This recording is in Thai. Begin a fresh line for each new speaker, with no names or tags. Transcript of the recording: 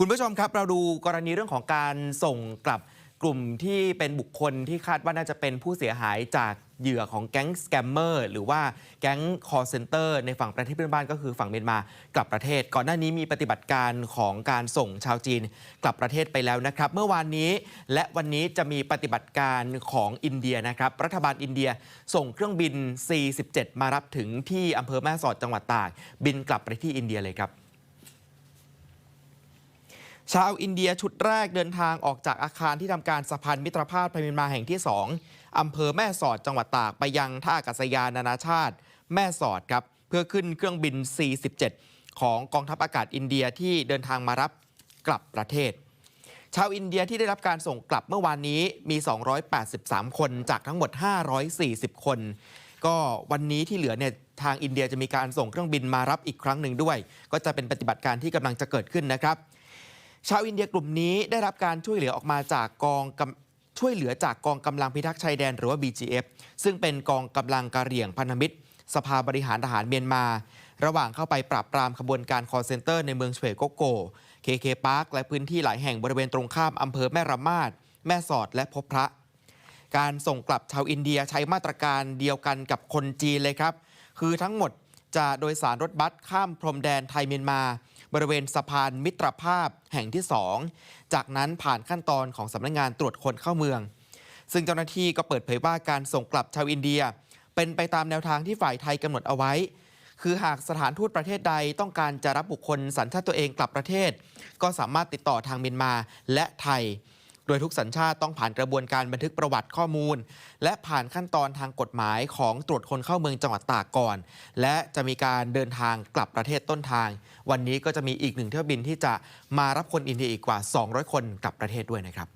คุณผู้ชมครับเราดูกรณีเรื่องของการส่งกลับกลุ่มที่เป็นบุคคลที่คาดว่าน่าจะเป็นผู้เสียหายจากเหยื่อของแก๊งสแกมเมอร์หรือว่าแก๊งคอร์เซนเตอร์ในฝั่งประเทศเพื่อนบ้านก็คือฝั่งเมียนมากลับประเทศ ก่อนหน้านี้มีปฏิบัติการของการส่งชาวจีนกลับประเทศไปแล้วนะครับ เมื่อวานนี้และวันนี้จะมีปฏิบัติการของอินเดียนะครับ รัฐบาลอินเดียส่งเครื่องบิน C17 มารับถึงที่อำเภอแม่สอดจังหวัดตาก บินกลับไปที่อินเดียเลยครับ ชาวอินเดียชุดแรกเดินทางออกจากอาคารที่ทำการสะพานมิตรภาพไทยเมียนมาแห่งที่ 2อำเภอแม่สอดจังหวัดตากไปยังท่าอากาศยานนานาชาติ แม่สอดครับ เพื่อขึ้นเครื่องบิน C17 ของกองทัพอากาศอินเดียที่เดินทางมารับกลับประเทศ ชาวอินเดียที่ได้รับการส่งกลับเมื่อวานนี้มี 283 คนจากทั้งหมด 540 คน ก็วันนี้ที่เหลือเนี่ยทางอินเดียจะมีการส่งเครื่องบินมารับอีกครั้งหนึ่งด้วย ก็จะเป็นปฏิบัติการที่กำลังจะเกิดขึ้นนะครับ ชาวอินเดียกลุ่มนี้ได้รับการช่วยเหลือออกมาจากกองกช่วยเหลือจากกองกำลังพิทักษ์ชายแดนหรือว่า BGF ซึ่งเป็นกองกำลังกะเหรี่ยงพันธมิตร สภาบริหารทหารเมียนมา ระหว่างเข้าไปปราบปรามขบวนการคอเซนเตอร์ในเมืองเฉวยโกโก เคเคพาร์คและพื้นที่หลายแห่งบริเวณตรงข้ามอำเภอแม่ระมาดแม่สอดและพบพระ การส่งกลับชาวอินเดียใช้มาตรการเดียวกันกับคนจีนเลยครับ คือทั้งหมดจะโดยสารรถบัสข้ามพรมแดนไทยเมียนมา บริเวณสะพานมิตรภาพแห่งที่ 2 จากนั้นผ่านขั้นตอนของสำนักงงานตรวจคนเข้าเมือง ซึ่งเจ้าหน้าที่ก็เปิดเผยว่าการส่งกลับชาวอินเดีย เป็นไปตามแนวทางที่ฝ่ายไทยกำหนดเอาไว้ คือหากสถานทูตประเทศใดต้องการจะรับบุคคลสัญชาติตัวเองกลับประเทศ ก็สามารถติดต่อทางเมียนมาและไทย โดยทุกสัญชาติต้องผ่านกระบวนการบันทึกประวัติข้อมูล และผ่านขั้นตอนทางกฎหมายของตรวจคนเข้าเมืองจังหวัดตากก่อน และจะมีการเดินทางกลับประเทศต้นทาง วันนี้ก็จะมีอีกหนึ่งเที่ยวบินที่จะมารับคนอินเดียอีกกว่า 200 คนกลับประเทศด้วยนะครับ